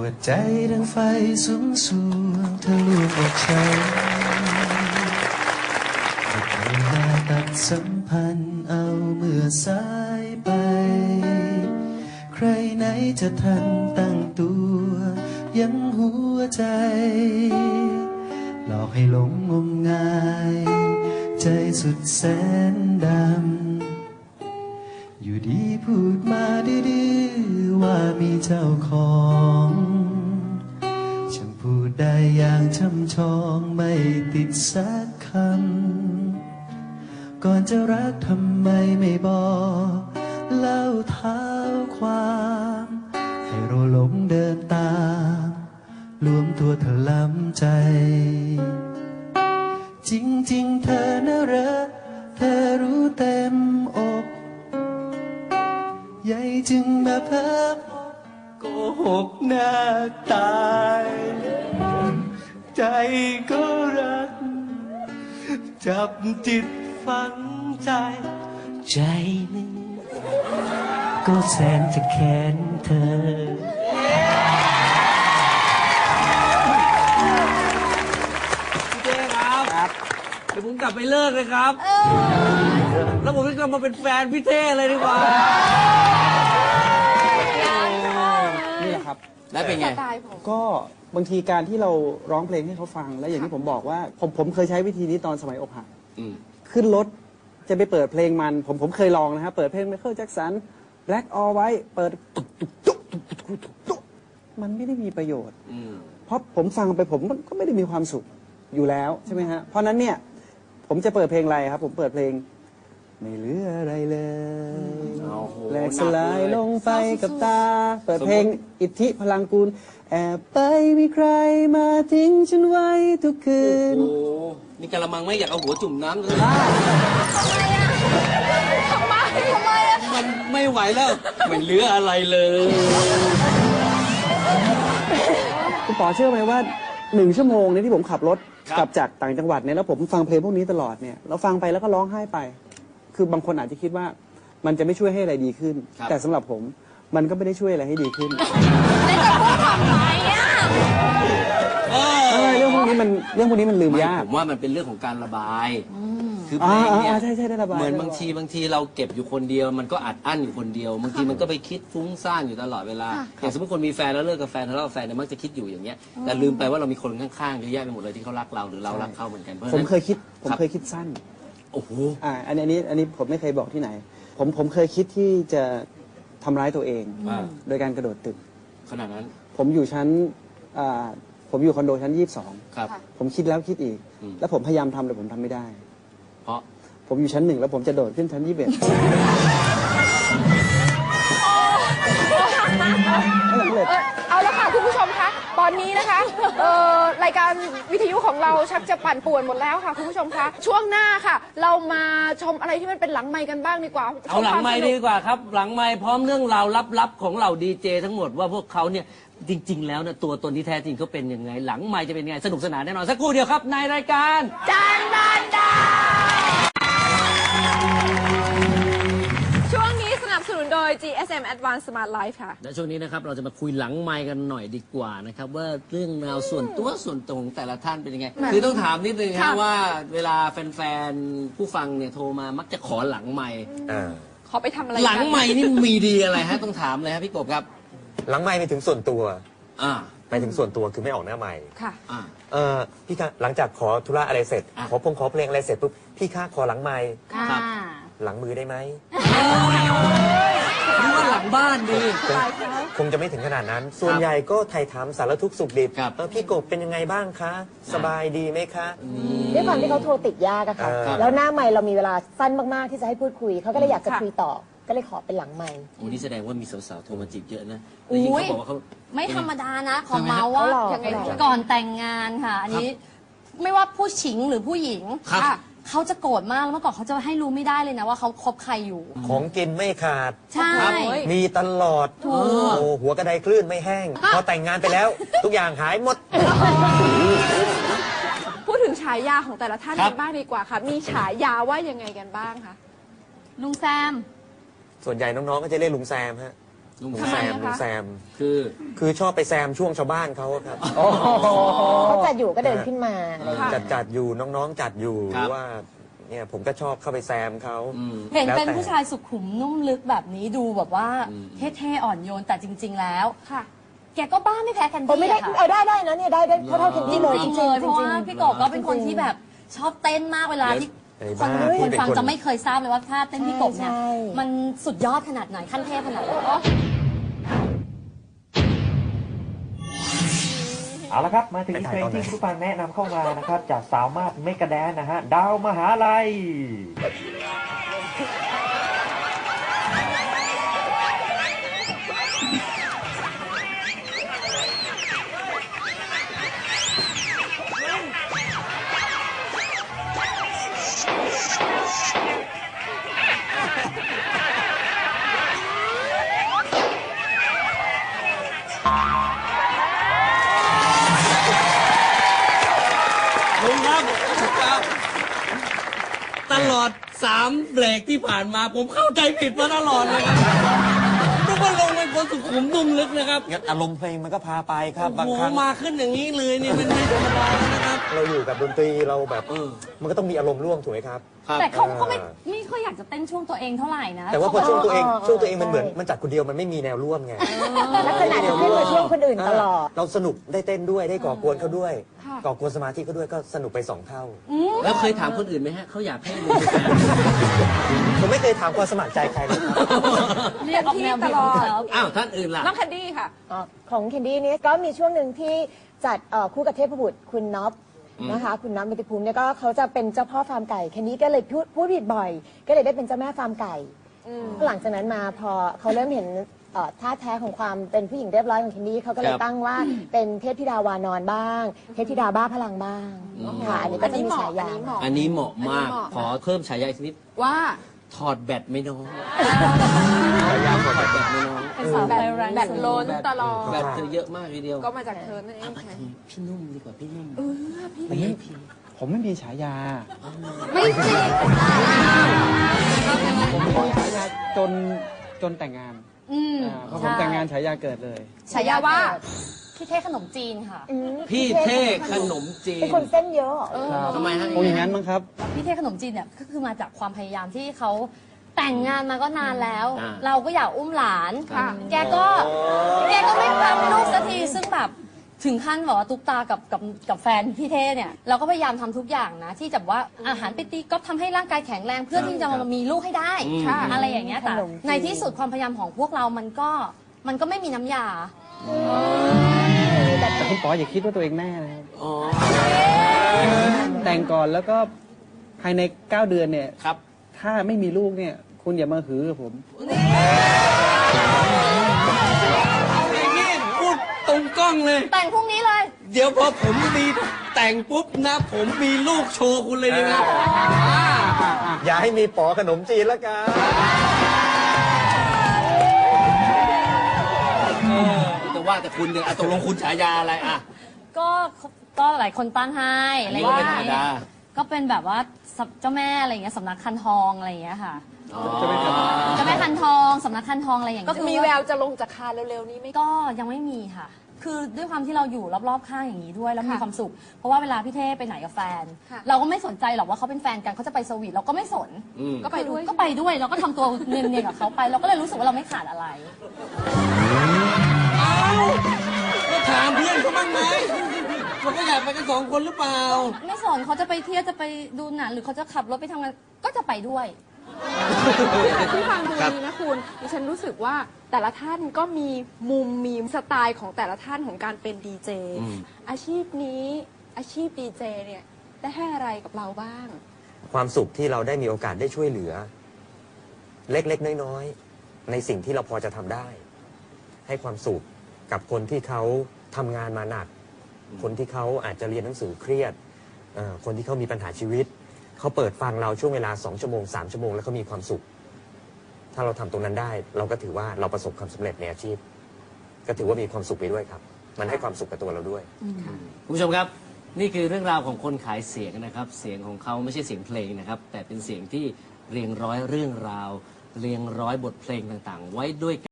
วดใจดังไฟสุมสวงทะลุอกฉันเวลาตัดสัมพันธ์เอาเมื่อสายไป ใครไหนจะทันตั้งตัว ยังหัวใจ หลอกให้หลงงมงาย ใจสุดแสนดำ อยู่ดีพูดมาดื้อๆว่ามีเจ้าของฉันพูดได้อย่างช่ำชองไม่ติดสักคำ ก่อนจะรักทำไมไม่บอกเล่าเท้าความ ให้เราหลงเดินตามรวมตัวเธอล้ำใจ จริงๆ เธอน่ารัก ใหญ่จึงมาพักโกหกหน้าตาย ใจก็รัก จับจิตฝังใจ ใจหนึ่งก็แสนจะแค้นเธอพี่เต้ครับเดี๋ยวผมกลับไปเลิกเลยครับ แล้วผมจะกลับมาเป็นแฟนพี่เต้เลยดีกว่า นี่แหละครับ แล้วเป็นไงสไตล์ผม ก็บางทีการที่เราร้องเพลงให้เขาฟัง แล้วอย่างที่ผมบอกว่า ผมผมเคยใช้วิธีนี้ตอนสมัยอกหักอืม ขึ้นรถจะไปเปิดเพลงมัน ผมผมเคยลองนะครับเปิดเพลงไมเคิลแจ็คสันแบล็กออไว้ เปิดตุ๊กตุ๊กตุ๊กตุ๊กตุ๊กตุ๊กตุ๊กมันไม่ได้มีประโยชน์ อืม เพราะผมฟังไปผมก็ไม่ได้มีความสุขอยู่แล้วใช่ไหมฮะ เพราะฉะนั้นเนี่ย ผมจะเปิดเพลงอะไรครับ ผมเปิดเพลง ไม่เหลืออะไรเลยโอ้โหแหลกสลายหนักเลยลงไปกับตา เปิดเพลงอิทธิพลังกูล แอบไปมีใครมาทิ้งฉันไว้ทุกคืน โอ้โหนี่กะละมังไม่อยากเอาหัวจุ่มน้ำเลยทำไมทำไมอะมันไม่ไหวแล้ว ไม่เหลืออะไรเลย คุณป๋อเชื่อไหมว่าหนึ่งชั่วโมงเนี่ยที่ผมขับรถครับ กลับจากต่างจังหวัดเนี่ยแล้วผมฟังเพลงพวกนี้ตลอดเนี่ยแล้วฟังไปแล้วก็ร้องไห้ไป คือบางคนอาจจะคิดว่า มันจะไม่ช่วยให้อะไรดีขึ้นแต่สำหรับผมมันก็ไม่ได้ช่วยอะไรให้ดีขึ้นแล้วจะพูดทำไมอะเอเออเรื่องพวกนี้มันเรื่องพวกนี้มันลืมไม่ยาก ผมว่ามันเป็นเรื่องของการระบาย คือเพอ่าลงเนี่ยอ่าใช่ใช่ได้ระบาย เหมือนได้ระบายบางทีบางทีเราเก็บอยู่คนเดียว มันก็อัดอั้นอยู่คนเดียว บางทีมันก็ไปคิดฟุ้งซ่านอยู่ตลอดเวลา อย่างสมมติคนมีแฟนแล้วเลิกกับแฟนทะเลาะกับแฟนเนี่ยมักจะคิดอยู่อย่างเงี้ย แต่ลืมไปว่าเรามีคนข้างๆเยอะแยะไปหมดเลยที่เขารักเราหรือเรารักเขาเหมือนกัน เพราะฉะผมนั้นเคยคิดผมครับเคยคิดสั้น โอ้โหอ่าอันนี้อันนี้อันนี้ผมไม่เคยบอกที่ไหน ผมผมเคยคิดที่จะทำร้ายตัวเอง อ่าโดยการกระโดดตึก ขนาดนั้นผมอยู่ชั้นอ่าผมอยู่คอนโดชั้น22ครับผมคิดแล้วคิดอีก อืม แล้วผมพยายามทำแต่ผมทำไม่ได้ เพราะผมอยู่ชั้นหนึ่งแล้วผมจะโดดขึ้นชั้น 21 ไม่สำเร็จ เออเอาละค่ะคุณผู้ชมคะตอนนี้นะคะเอ่อรายการวิทยุของเราชักจะปั่นป่วนหมดแล้วค่ะคุณผู้ชมคะช่วงหน้าค่ะ เรามาชมอะไรที่มันเป็นหลังไมค์กันบ้างดีกว่าเอาหลังไม้ชควาสนุดีกว่าครับ หลังไม้พร้อมเรื่องราวลับๆของเหล่าดีเจทั้งหมดว่าพวกเขาเนี่ยจริง ๆ แล้วเนี่ยตัวตนที่แท้จริงเขาเป็นยังไง หลังไม้จะเป็นยังไงสนุกสนานแน่นอนสักครู่เดียวครับในรายการ จานบานดาช่วงนี้สนั บสนุนโดย GSM Advanced Smart Life ค่ะ และช่วงนี้นะครับเราจะมาคุยหลังไมค์กันหน่อยดีกว่านะครับว่าเรื่องราวส่วนตัวส่วนตวของแต่ละท่านเป็นยังไง คือต้องถามนิดนึงค่ะฮะว่าเวลาแฟนๆผู้ฟังเนี่ยโทรมามักจะขอหลังไมค์อ่าขอไปทำอะไรกันหลังไมค์นี่มีดีอะไรฮะต้องถามเลยฮะพี่กบครับหลังไม่ไปถึงส่วนตัวอ่าไปถึงส่วนตัวคือไม่ออกหน้าใหม่ค่ะ อ่า เออพี่คะหลังจากขอธุระอะไรเสร็จ อะ ขอพงขอเพลงอะไรเสร็จปุ๊บพี่คะขอหลังไม่ ครับ หลังมือได้ไหมหรือว่าหลังบ้านดีคงคงจะไม่ถึงขนาดนั้น ส่วนใหญ่ก็ไทยถามสารทุกข์สุขดิบครับ เออพี่กบเป็นยังไงบ้างคะ สบายดีไหมคะ ด้วยความที่เขาโทรติดยากอะค่ะ เออ แล้วหน้าไมค์เรามีเวลาสั้นมากๆที่จะให้พูดคุย เขาก็เลยอยากจะค่ะคุยต่อ ก็เลยขอเป็นหลังไมค์โอ้นี่แสดงว่ามีสาวๆโทรมาจีบเยอะนะแล้วยิ่งเขาบอกว่าเขา ไม่ธรรมดานะขอใช่ไหมฮะเมาส์ว่าเขาหล่อยังไงเขาหล่อ ก่อนแต่งงานค่ะ อันนี้ ไม่ว่าผู้หญิงหรือผู้หญิงครับค่ะ เขาจะโกรธมากแล้วเมื่อก่อนเขาจะให้รู้ไม่ได้เลยนะว่าเขาคบใครอยู่ ของกินไม่ขาดใช่ครับมีตลอดถูก โอ้หัวกระไดคลื่นไม่แห้ง พอแต่งงานไปแล้ว ทุกอย่างหายหมด พูดถึงฉายาของแต่ละท่านครักับนบ้างดีกว่าค่ะ มีฉายาว่ายังไงกันบ้างคะลุงแซม ส่วนใหญ่น้องๆก็จะเรียกลุงแซมฮะ ลุงลุงแซแซมมลุงแซม คือคือชอบไปแซมช่วงชาวบ้านเขาอะครับ เขาจัดอยู่ก็เดินขึ้นมาอะไรอย่างเงี้ยจัดจัดอยู่น้องๆจัดอยู่หครัรืบอว่าเนี่ยผมก็ชอบเข้าไปแซมเขาอืม เห็นเป็นแล้วแต่ผู้ชายสุขุมนุ่มลึกแบบนี้ดูแบบว่าอืม เท่ๆอ่อนโยนแต่จริง ๆ แล้ว ค่ะ แกก็บ้าไม่แพ้แคนโอ้ดี้ไม่ได้อะค่ะ เอาได้ได้นะเนี่ยได้ได้เท่าเท่าๆแคนจดี้ริงเลยๆจริงเลยๆเพราะว่าจริงๆพี่กบก็เป็นคนที่แบบชอบเต้นมากเวลาที่ ไอ้คนบ้าคนพี่เป็นฟังคนจะไม่เคยทราบเลยว่าท่าเต้นพี่กบเนี่ยใช่ มันสุดยอดขนาดไหนขั้นเทพขนาดไหนเอาละครับ มาถึงเพลงที่ผู้ฟังแนะนำเข้ามานะครับ จากสาวมาดเมกะแดนนะฮะ ดาวมหาลัยลุ สามเบรกที่ผ่านมา ผมเข้าใจผิดมาตลอดเลยครับทุกคนลงเป็นคนสุขุมนุ่มลึกนะครับงั้นอารมณ์เพลงมันก็พาไปครับโอ้บางโหครั้งมาขึ้นอย่างนี้เลยนี่มันไม่ธรรมดาแล้วนะครับ เราอยู่กับดนตรีเราแบบเออ มันก็ต้องมีอารมณ์ร่วมถูกไหมครับ ครับ แต่เขาก็ไม่อ่าไม่ค่อยอยากจะเต้นช่วงตัวเองเท่าไหร่นะแต่ว่าพอช่วงตัวเองอ๋ออ๋อช่วงตัวเองมันใช่เหมือนมันจัดคนเดียวมันไม่มีแนวร่วมไงลักษณะจะขึ้นมาช่วงคนอื่นตลอด เราสนุกได้เต้นด้วยได้ก่อกวนเขาด้วยค่ะ ก่อกวนสมาธิเขาด้วยก็สนุกไปสองเท่า แล้วเคยถามคนอื่นไหมฮะเขาอยากให้ลุงเป็นแฟนผมไม่เคยถามความสมัครใจใครเลยครับเรียกออกแนวตลอดแล้วอ้าวท่านอื่นล่ะ น้องแคนดี้ค่ะอ๋อของแคนดี้นี่ก็มีช่วงหนึ่งที่จัดเอ่อคู่กับเทพบุตรคุณน็อปนะคะ คุณน็อปมิติภูมิเนี่ยก็เขาจะเป็นเจ้าพ่อฟาร์มไก่แคนดี้ก็เลยพูดพูดผิดบ่อย ก็เลยได้เป็นเจ้าแม่ฟาร์มไก่หลังจากนั้นมาพอเขาเริ่มเห็น เอ่อท่าแท้ของความเป็นผู้หญิงเรียบร้อยของแคนดี้เขาก็เลคยรับ ตั้งว่าเป็นเทพธิดาวานอนบ้าง เทพธิดาบ้าพลังบ้างค่ะอันนี้ก็จะมีฉายา อันนี้เหมาะ อันนี้เหมาะมาก อันนี้เหมาะ ขอเพิ่มฉายาอีกนิด ว่าถอดแบตไม่น้อยฉายาถอดแบตไม่น้อยเป็นสาวแบไฟบแรงแบบสุดล้นตลอด แบตเธอเยอะมากทีเดียวก็มาจากเธอนั่นเองเอามาค่ะทีพี่นุ่มดีกว่าพี่นุ่มเออพี่ไม่ให้พี่ผมไม่มีฉายา ไม่จริง ผมมีฉายาจนจนแต่งงาน อืมอ่าพอผมแต่งงานฉายาเกิดเลย ฉายาว่าพี่เท่ขนมจีนค่ะอืมพี่เท่ขนมจีเป็นนคนเส้นเยอะครับทำไมฮะคงอย่างนั้นมั้งครับ พี่เท่ขนมจีนเนี่ยก็คือมาจากความพยายามที่เขาแต่งงานมาก็นานแล้วอ่าเราก็อยากอุ้มหลานค่ะแกก็แกก็ไม่ทำลูกสักทีซึ่งแบบ ถึงขั้นบอกว่าตุ๊กตากับกับกับแฟนพี่เท่เนี่ยเราก็พยายามทำทุกอย่างนะ ที่จะแบบว่าอาหารไปตีก็ทำให้ร่างกายแข็งแรงเพื่อที่จะมามีลูกให้ได้อืม ค่ะอะไรอย่างเงี้ยแต่ขนมจีน ในที่สุดความพยายามของพวกเรามันก็มันก็ไม่มีน้ำยา แต่คุณปออย่าคิดว่าตัวเองแน่นะครับอ๋อแต่งก่อนแล้วก็ภายใน 9 เดือนเนี่ย ครับ ถ้าไม่มีลูกเนี่ย คุณอย่ามาหือกับผมเตรงกล้องเลย แต่งพรุ่งนี้เลย เดี๋ยวพอผมมีแต่งปุ๊บนะ ผมมีลูกโชว์คุณเลยดีไหมอย่าให้มีป๋อขนมจีนแล้วกันเออแต่ว่าแต่คุณเนี่ยอะตกลงคุณฉายาอะไรอะ ก็ก็หลายคนตั้งให้อะไรอย่างอันนี้ก็เป็นธรรมเงี้ดา ยก็เป็นแบบว่าสับเจ้าแม่อะไรอย่างเงี้ยสำนักคันทองอะไรอย่างเงี้ยค่ะอ๋อเจ้าแม่คันทองสำนักคันทองอะไรอย่างก็เงี้ยมีแววจะลงจากคานเร็วๆนี้ไหมก็ยังไม่มีค่ะ คือด้วยความที่เราอยู่รอบๆข้างอย่างนี้ด้วยแล้วมีค่ะความสุข เพราะว่าเวลาพี่เท่ไปไหนกับแฟน ค่ะเราก็ไม่สนใจหรอกว่าเขาเป็นแฟนกันเขาจะไปสวีทเราก็ไม่สนอืม ก็ไปด้วย ก็ไปด้วยเราก็ทำตัวเนียนๆกับเขาไป เราก็เลยรู้สึกว่าเราไม่ขาดอะไรก็ถามเพื่อนเขาบ้างไหมเขาก็อยากไปกันสองคนหรือเปล่า ไม่สนเขาจะไปเที่ยวจะไปดูหนังหรือเขาจะขับรถไปทำงานก็จะไปด้วย ที่ฟังดูครับนี้นะคุณดิฉันรู้สึกว่าแต่ละท่านก็มีมุมมีสไตล์ของแต่ละท่านของการเป็นดีเจอืม อาชีพนี้อาชีพดีเจเนี่ยได้ให้อะไรกับเราบ้าง ความสุขที่เราได้มีโอกาสได้ช่วยเหลือ เล็กๆ น้อยๆ ในสิ่งที่เราพอจะทำได้ ให้ความสุขกับคนที่เขาทำงานมาหนัก คนที่เขาอาจจะเรียนหนังสือเครียดเอ่อคนที่เขามีปัญหาชีวิต เขาเปิดฟังเราช่วงเวลาสองชั่วโมงสามชั่วโมงแล้วเขามีความสุข ถ้าเราทำตรงนั้นได้ เราก็ถือว่าเราประสบความสำเร็จในอาชีพ ก็ถือว่ามีความสุขไปด้วยครับ มันให้ความสุขกับตัวเราด้วยคุณผู้ชมครับ นี่คือเรื่องราวของคนขายเสียงนะครับ เสียงของเขาไม่ใช่เสียงเพลงนะครับ แต่เป็นเสียงที่เรียงร้อยเรื่องราว เรียงร้อยบทเพลงต่างๆ ไว้ด้วยกัน